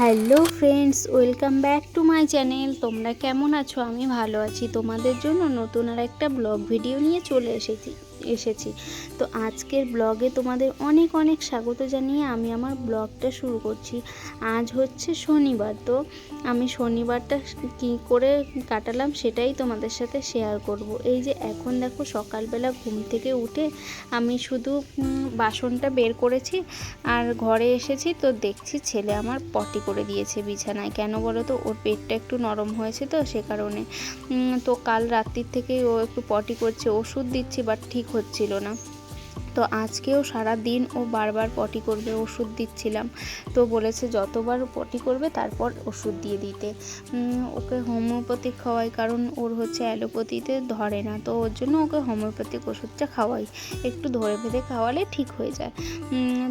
Hello friends, welcome back to my channel. তোমরা কেমন আছো? আমি ভালো আছি। তোমাদের জন্য নতুন আর একটা ব্লগ ভিডিও নিয়ে চলে এসেছি। এসেছি। তো আজকের ব্লগে তোমাদের অনেক অনেক স্বাগত জানিয়ে আমি আমার ব্লগটা শুরু করছি। আজ হচ্ছে শনিবার, তো আমি শনিবারটা কী করে কাটালাম সেটাই তোমাদের সাথে শেয়ার করব। এই যে এখন দেখো সকালবেলা ঘুম থেকে উঠে আমি শুধু বাসনটা বের করেছি আর ঘরে এসেছি তো দেখছি ছেলে আমার পটি করে দিয়েছে বিছানায়। কেন বলো তো? ওর পেটটা একটু নরম হয়েছে তো সে কারণে। তো কাল রাত্রির থেকে ও একটু পটি করছে, ওষুধ দিচ্ছি বাট ঠিক হচ্ছিল না। তো আজকেও সারা দিন ও বারবার পটি করবে, ওষুধ দিচ্ছিলাম। তো বলেছে যতবার পটি করবে তারপর ওষুধ দিয়ে দিতে। ওকে হোমিওপ্যাথিক খাওয়াই, কারণ ওর হচ্ছে অ্যালোপ্যাথিতে ধরে না। তো ওর জন্য ওকে হোমিওপ্যাথিক ওষুধটা খাওয়াই। একটু ধরে ভেদে খাওয়ালে ঠিক হয়ে যায়।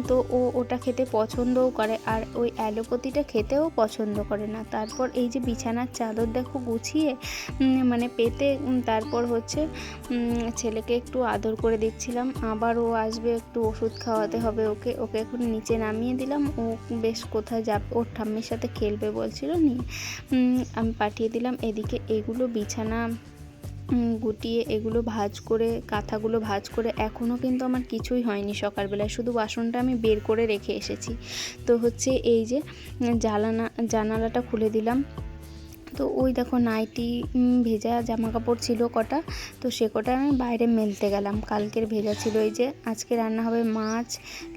তো ও ওটা খেতে পছন্দও করে, আর ওই অ্যালোপ্যাথিটা খেতেও পছন্দ করে না। তারপর এই যে বিছানার চাদর দেখো গুছিয়ে মানে পেতে তারপর হচ্ছে ছেলেকে একটু আদর করে দিচ্ছিলাম আবার ও আসবে একটু ওষুধ খাওয়াতে হবে ওকে। ওকে এখন নিচে নামিয়ে দিলাম। ও বেশ কোথায় যাব? ওর ঠাম্মির সাথে খেলবে বলছিল নিয়ে আমি পাঠিয়ে দিলাম। এদিকে এগুলো বিছানা গুটিয়ে এগুলো ভাজ করে কাঁথাগুলো ভাজ করে এখনও কিন্তু আমার কিছুই হয়নি সকালবেলায়। শুধু বাসনটা আমি বের করে রেখে এসেছি। তো হচ্ছে এই যে উম, জানালাটা খুলে দিলাম। তো ওই দেখো নাইটি ভেজা জামা কাপড় ছিল কটা, তো সে কটা আমি বাইরে মেলতে গেলাম। কালকের ভেজা ছিল এই যে, আজকে রান্না হবে মাছ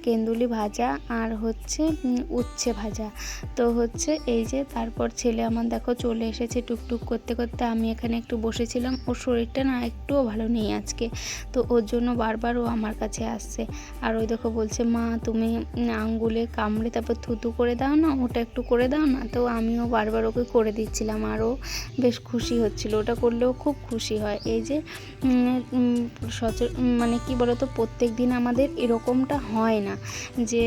কেন্দুলি ভাজা আর হচ্ছে উচ্ছে ভাজা। তো হচ্ছে এই যে তারপর ছেলে আমার দেখো চলে এসেছে টুকটুক করতে করতে। আমি এখানে একটু বসেছিলাম। ওর শরীরটা না একটুও ভালো নেই আজকে। তো ওর জন্য বারবার ও আমার কাছে আসছে। আর ওই দেখো বলছে, মা, তুমি আঙ্গুলে কামড়ে তারপর থুতু করে দাও না, ওটা একটু করে দাও না। তো আমিও বারবার ওকে করে দিচ্ছিলাম। আরও বেশ খুশি হচ্ছিল। ওটা করলেও খুব খুশি হয়। এই যে সচ- মানে কি বলতো, প্রত্যেক দিন আমাদের এরকমটা হয় না। যে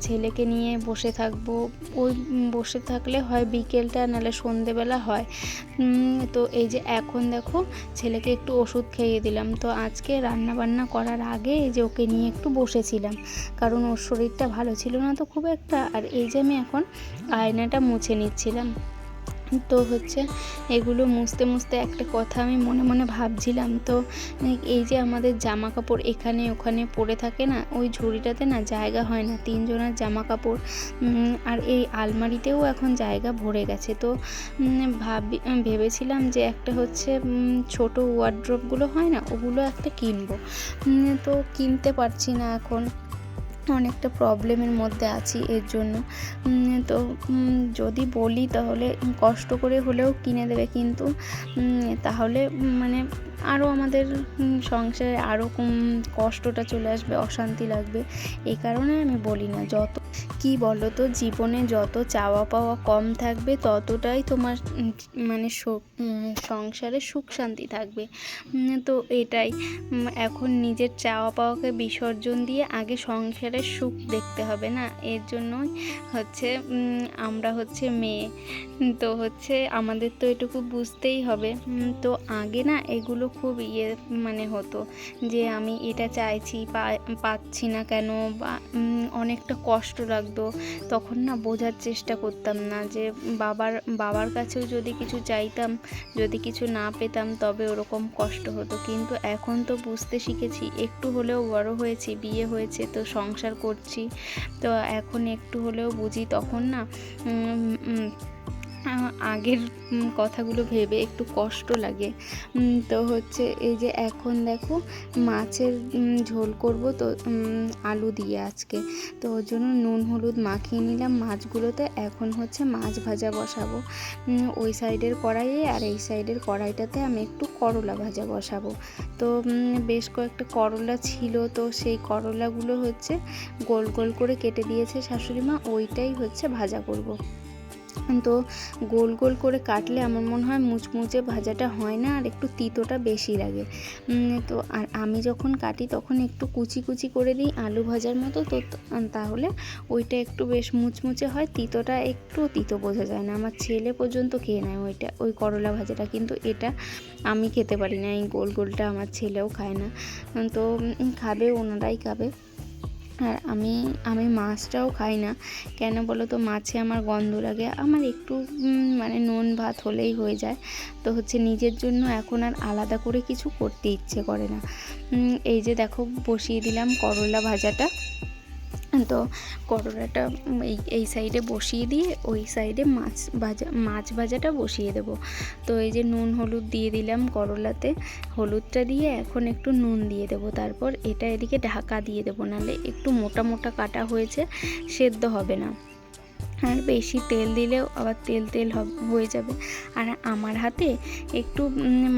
ছেলেকে নিয়ে বসে থাকব, ওই বসে থাকলে হয় বিকেলটা, নাহলে সন্ধেবেলা হয়। তো এই যে এখন দেখো, ছেলেকে একটু ওষুধ খেয়ে দিলাম। তো আজকে রান্না বান্না করার আগে এই যে ওকে নিয়ে একটু বসেছিলাম। কারণ ওর শরীরটা ভালো ছিল না তো খুব একটা। আর এই যে আমি এখন আয়নাটা মুছে নিচ্ছিলাম। তো হচ্ছে এগুলো মুছতে মুছতে একটা কথা আমি মনে মনে ভাবছিলাম। তো এই যে আমাদের জামা কাপড় এখানে ওখানে পড়ে থাকে না, ওই ঝুড়িটাতে না জায়গা হয় না, তিনজনের জামা কাপড় আর এই আলমারিতেও এখন জায়গা ভরে গেছে। তো ভাবি, ভেবেছিলাম যে একটা হচ্ছে ছোট ওয়ার্ড্রপগুলো হয় না, ওগুলো একটা কিনবো। তো কিনতে পারছি না এখন। অনেকটা প্রবলেমের মধ্যে আছি এর জন্য। তো যদি বলি তাহলে কষ্ট করে হলেও কিনে দেবে কিন্তু তাহলে মানে আরও আমাদের সংসারে আরও কষ্টটা চলে আসবে, অশান্তি লাগবে। এই কারণে আমি বলি না, যত কি বলো তো জীবনে যত চাওয়া পাওয়া কম থাকবে, ততটাই তোমার মানে সংসারে সুখ শান্তি থাকবে। তো এটাই। এখন নিজের চাওয়া পাওয়াকে বিসর্জন দিয়ে আগে সংসারের সুখ দেখতে হবে না? এর জন্যই হচ্ছে আমরা হচ্ছে মেয়ে। তো হচ্ছে আমাদের তো এটুকু বুঝতেই হবে। তো আগে না এগুলো খুব ইয়ে মানে হতো যে আমি এটা চাইছি পাচ্ছি না কেন? বা অনেকটা কষ্ট লাগতো, তখন না বোঝার চেষ্টা করতাম না যে বাবার বাবার কাছেও যদি কিছু চাইতাম, যদি কিছু না পেতাম তবে ওরকম কষ্ট হতো। কিন্তু এখন তো বুঝতে শিখেছি, একটু হলেও বড় হয়েছি, বিয়ে হয়েছে, তো সংসার করছি, তো এখন একটু হলেও বুঝি, তখন না আগের কথাগুলো ভেবে একটু কষ্ট লাগে। তো হচ্ছে এই যে এখন দেখো মাছের ঝোল করব তো আলু দিয়ে আজকে। তো ওর জন্য নুন, হলুদ মাখিয়ে নিলাম। মাছগুলোতে এখন হচ্ছে মাছ ভাজা বসাবো। ওই সাইডের কড়াইয়ে আর এই সাইডের কড়াইটাতে আমি একটু করলা ভাজা বসাবো। তো বেশ কয়েকটা করলা ছিল তো সেই করলাগুলো হচ্ছে গোল গোল করে কেটে দিয়েছে শাশুড়ি মা ওইটাই হচ্ছে ভাজা করব। তো গোল গোল করে কাটলে আমার মনে হয় মুচমুচে ভাজাটা হয় না আর একটু তিতোটা বেশি লাগে। তো আর আমি যখন কাটি তখন একটু কুচি কুচি করে দিই আলু ভাজার মতো, তো তাহলে ওইটা একটু বেশ মুচমুচে হয়, তিতোটা একটু তিতো বোঝা যায় না। আমার ছেলে পর্যন্ত খেয়ে নেয় ওইটা, ওই করলা ভাজাটা। কিন্তু এটা আমি খেতে পারি না, এই গোল গোলটা আমার ছেলেও খায় না। তো খাবে, ওনারাই খাবে। আর আমি আমি মাছটাও খাই না। কেন বলো তো মাছে আমার গন্ধ লাগে। আমার একটু মানে নুন ভাত হলেই হয়ে যায়। তো হচ্ছে নিজের জন্য এখন আর আলাদা করে কিছু করতে ইচ্ছে করে না। এই যে দেখো, বসিয়ে দিলাম করলা ভাজাটা। তো, করলাটা এই এই সাইডে বসিয়ে দিয়ে ওই সাইডে মাছ ভাজা, মাছ ভাজাটা বসিয়ে দেব। তো এই যে নুন, হলুদ দিয়ে দিলাম করলাতে। হলুদটা দিয়ে এখন একটু নুন দিয়ে দেব। তারপর এটা এদিকে ঢাকা দিয়ে দেবো। নাহলে একটু মোটা মোটা কাটা হয়েছে, সেদ্ধ হবে না। আর বেশি তেল দিলেও আবার তেল তেল হয়ে যাবে। আর আমার হাতে একটু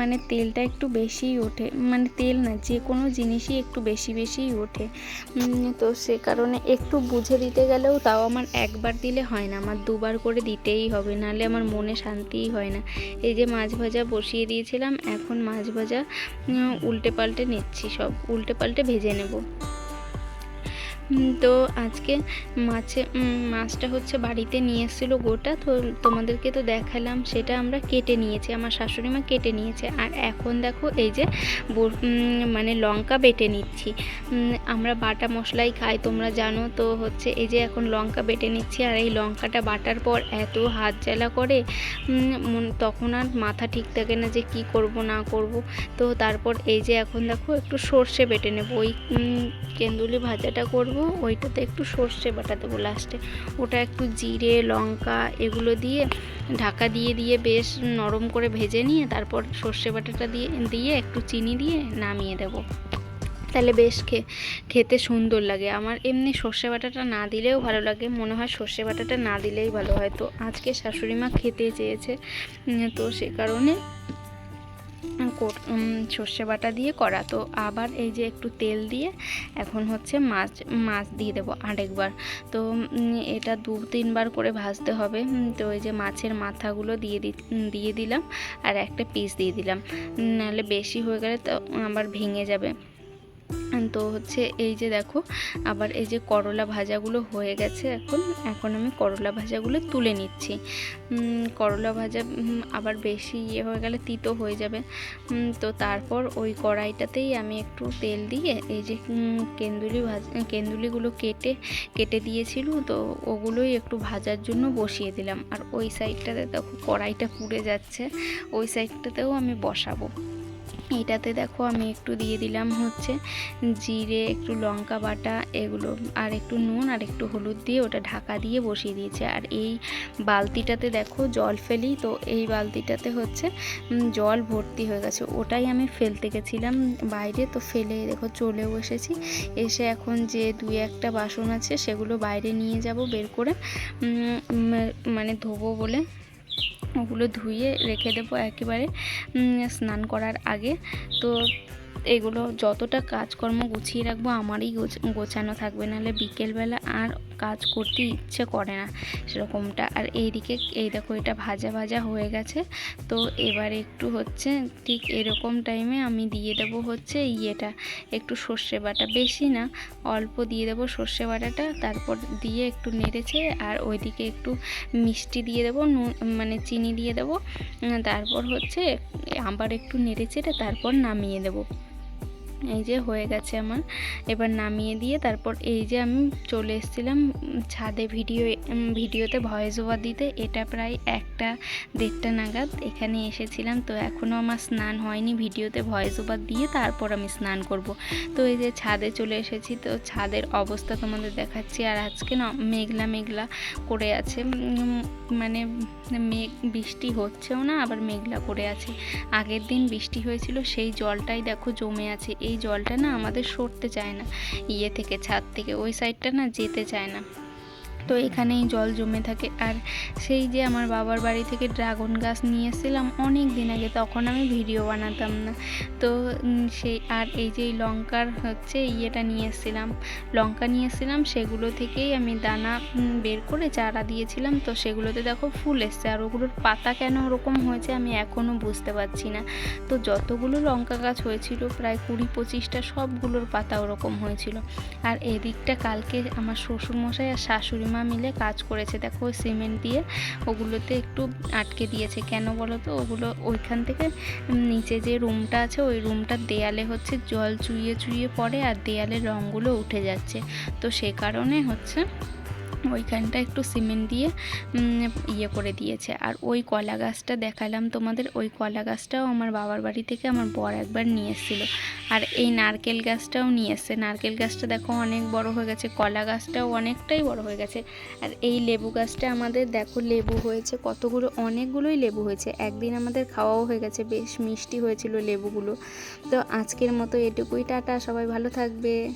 মানে তেলটা একটু বেশিই ওঠে। মানে তেল না, যে কোনো জিনিসই একটু বেশি বেশিই ওঠে। তো সে কারণে একটু বুঝে দিতে গেলেও তাও আমার একবার দিলে হয় না। আমার দুবার করে দিতেই হবে, নাহলে আমার মনে শান্তিই হয় না। এই যে মাছ ভাজা বসিয়ে দিয়েছিলাম, এখন মাছ ভাজা উল্টে পাল্টে নিচ্ছি সব। উল্টে পাল্টে ভেজে নেব। তো আজকে মাছে মাছটা হচ্ছে বাড়িতে নিয়ে এসেছিল গোটা, তো তোমাদেরকে তো দেখালাম, সেটা আমরা কেটে নিয়েছি, আমার শাশুড়ি মা কেটে নিয়েছে। আর এখন দেখো এই যে মানে লঙ্কা বেটে নিচ্ছি। আমরা বাটা মশলাই খাই, তোমরা জানো, তো হচ্ছে এই যে এখন লঙ্কা বেটে নিচ্ছি, আর এই লঙ্কাটা বাটার পর এত হাত জ্বালা করে তখন আর মাথা ঠিক থাকে না যে কি করব, না করব। তো তারপর এই যে এখন দেখো একটু সর্ষে বেটে নেব, ওই কেন্দুলি ভাজাটা করব ওইটাতে একটু সর্ষে বাটা দেবো লাস্টে ওটা একটু জিরে, লঙ্কা এগুলো দিয়ে ঢাকা দিয়ে দিয়ে বেশ নরম করে ভেজে নিয়ে তারপর সর্ষে বাটাটা দিয়ে দিয়ে একটু চিনি দিয়ে নামিয়ে দেবো। তাহলে বেশ খে, খেতে সুন্দর লাগে। আমার এমনি সর্ষে বাটাটা না দিলেও ভালো লাগে। মনে হয় সর্ষে বাটাটা না দিলেই ভালো হয়। তো আজকে শাশুড়ি মা খেতে চেয়েছে তো সে কারণে সর্ষে বাটা দিয়ে করা। তো আবার এই যে একটু তেল দিয়ে এখন হচ্ছে মাছ মাছ দিয়ে দেবো আরেকবার। তো এটা দু তিনবার করে ভাজতে হবে। তো এই যে মাছের মাথাগুলো দিয়ে দিয়ে দিলাম আর একটা পিস দিয়ে দিলাম। নাহলে বেশি হয়ে গেলে তো আবার ভেঙে যাবে। তো হচ্ছে এই যে দেখো, আবার এই যে করলা ভাজাগুলো হয়ে গেছে এখন এখন আমি করলা ভাজাগুলো তুলে নিচ্ছি। করলা ভাজা আবার বেশি ইয়ে হয়ে গেলে তিতো হয়ে যাবে। তো তারপর ওই কড়াইটাতেই আমি একটু তেল দিয়ে এই যে কেন্দুলি ভাজা, কেন্দুলিগুলো কেটে কেটে দিয়েছিল, তো ওগুলোই একটু ভাজার জন্য বসিয়ে দিলাম। আর ওই সাইডটাতে দেখো কড়াইটা পুড়ে যাচ্ছে, ওই সাইডটাতেও আমি বসাবো। এটাতে দেখো আমি একটু দিয়ে দিলাম হচ্ছে জিরে, একটু লঙ্কা বাটা, এগুলো, আর একটু নুন আর একটু হলুদ দিয়ে ওটা ঢাকা দিয়ে বসিয়ে দিয়েছে। আর এই বালতিটাতে দেখো জল ফেলি তো, এই বালতিটাতে হচ্ছে জল ভর্তি হয়ে গেছে। ওটাই আমি ফেলতে গেছিলাম বাইরে, তো ফেলে দেখো চলেও এসেছি। এসে এখন যে দুই একটা বাসন আছে সেগুলো বাইরে নিয়ে যাব, বের করে মানে ধোবো বলে। ওগুলো ধুয়ে রেখে দেবো একেবারে স্নান করার আগে। তো এগুলো যতটা কাজকর্ম গুছিয়ে রাখব আমারই গোছ- গোছানো থাকবে, নাহলে বিকেলবেলা আর কাজ করতে ইচ্ছে করে না সেরকমটা। আর এইদিকে, এই দেখো এটা ভাজা ভাজা হয়ে গেছে। তো এবার একটু হচ্ছে ঠিক এরকম টাইমে আমি দিয়ে দেবো হচ্ছে ইয়েটা, একটু সর্ষে বাটা। বেশি না, অল্প দিয়ে দেবো সর্ষে বাটাটা, তারপর দিয়ে একটু নেড়েছে আর ওইদিকে একটু মিষ্টি দিয়ে দেবো, নুন মানে চিনি দিয়ে দেবো। তারপর হচ্ছে আবার একটু নেড়ে চেড়ে তারপর নামিয়ে দেবো। এই যে হয়ে গেছে আমার। এবার নামিয়ে দিয়ে তারপর এই যে আমি চলে এসেছিলাম ছাদে ভিডিও ভিডিওতে ভয়েস ওভার দিতে। এটা প্রায় একটা দেড়টা নাগাদ এখানে এসেছিলাম। তো এখনও আমার স্নান হয়নি ভিডিওতে ভয়েস ওভার দিয়ে তারপর আমি স্নান করব। তো এই যে ছাদে চলে এসেছি। তো ছাদের অবস্থা তোমাদের দেখাচ্ছি। আর আজকে না মেঘলা মেঘলা করে আছে। মানে মেঘ, বৃষ্টি হচ্ছেও না, আবার মেঘলা করে আছে। আগের দিন বৃষ্টি হয়েছিল, সেই জলটাই দেখো জমে আছে। এই জলটা না আমাদের সরতে চায় না। ইয়ে থেকে, ছাদ থেকে, ওই সাইডটা না যেতে চায় না। তো এখানেই জল জমে থাকে। আর সেই যে আমার বাবার বাড়ি থেকে ড্রাগন গাছ নিয়ে এসেছিলাম অনেক দিন আগে, তখন আমি ভিডিও বানাতাম না। তো সেই, আর এই যে লঙ্কার হচ্ছে ইয়েটা নিয়ে এসেছিলাম, লঙ্কা নিয়ে এসেছিলাম, সেগুলো থেকেই আমি দানা বের করে চারা দিয়েছিলাম। তো সেগুলোতে দেখো ফুল এসছে, আর ওগুলোর পাতা কেন ওরকম হয়েছে আমি এখনও বুঝতে পারছি না। তো যতগুলো লঙ্কা গাছ হয়েছিল, প্রায় কুড়ি পঁচিশটা সবগুলোর পাতা ওরকম হয়েছিল। আর এদিকটা কালকে আমার শ্বশুরমশাই আর শাশুড়ি মা মিলে কাজ করেছে। দেখো, সিমেন্ট দিয়ে ওগুলোতে একটু আটকে দিয়েছে। কেন বলো তো ওগুলো ওইখান থেকে নিচে যে রুমটা আছে, ওই রুমটার দেয়ালে হচ্ছে জল চুইয়ে চুইয়ে পড়ে আর দেয়ালের রঙগুলো উঠে যাচ্ছে। তো সে কারণে হচ্ছে ওইখানটা একটু সিমেন্ট দিয়ে ইয়ে করে দিয়েছে। আর ওই কলা গাছটা দেখালাম তোমাদের, ওই কলা গাছটাও আমার বাবার বাড়ি থেকে আমার বর একবার নিয়ে এসেছিল। আর এই নারকেল গাছটাও নিয়ে এসছে। নারকেল গাছটা দেখো অনেক বড় হয়ে গেছে, কলা গাছটাও অনেকটাই বড় হয়ে গেছে। আর এই লেবু গাছটা আমাদের দেখো লেবু হয়েছে, কতগুলো, অনেকগুলোই লেবু হয়েছে। একদিন আমাদের খাওয়াও হয়ে গেছে, বেশ মিষ্টি হয়েছিল লেবুগুলো। তো আজকের মতো এটুকুই, টাটা, সবাই ভালো থাকবে।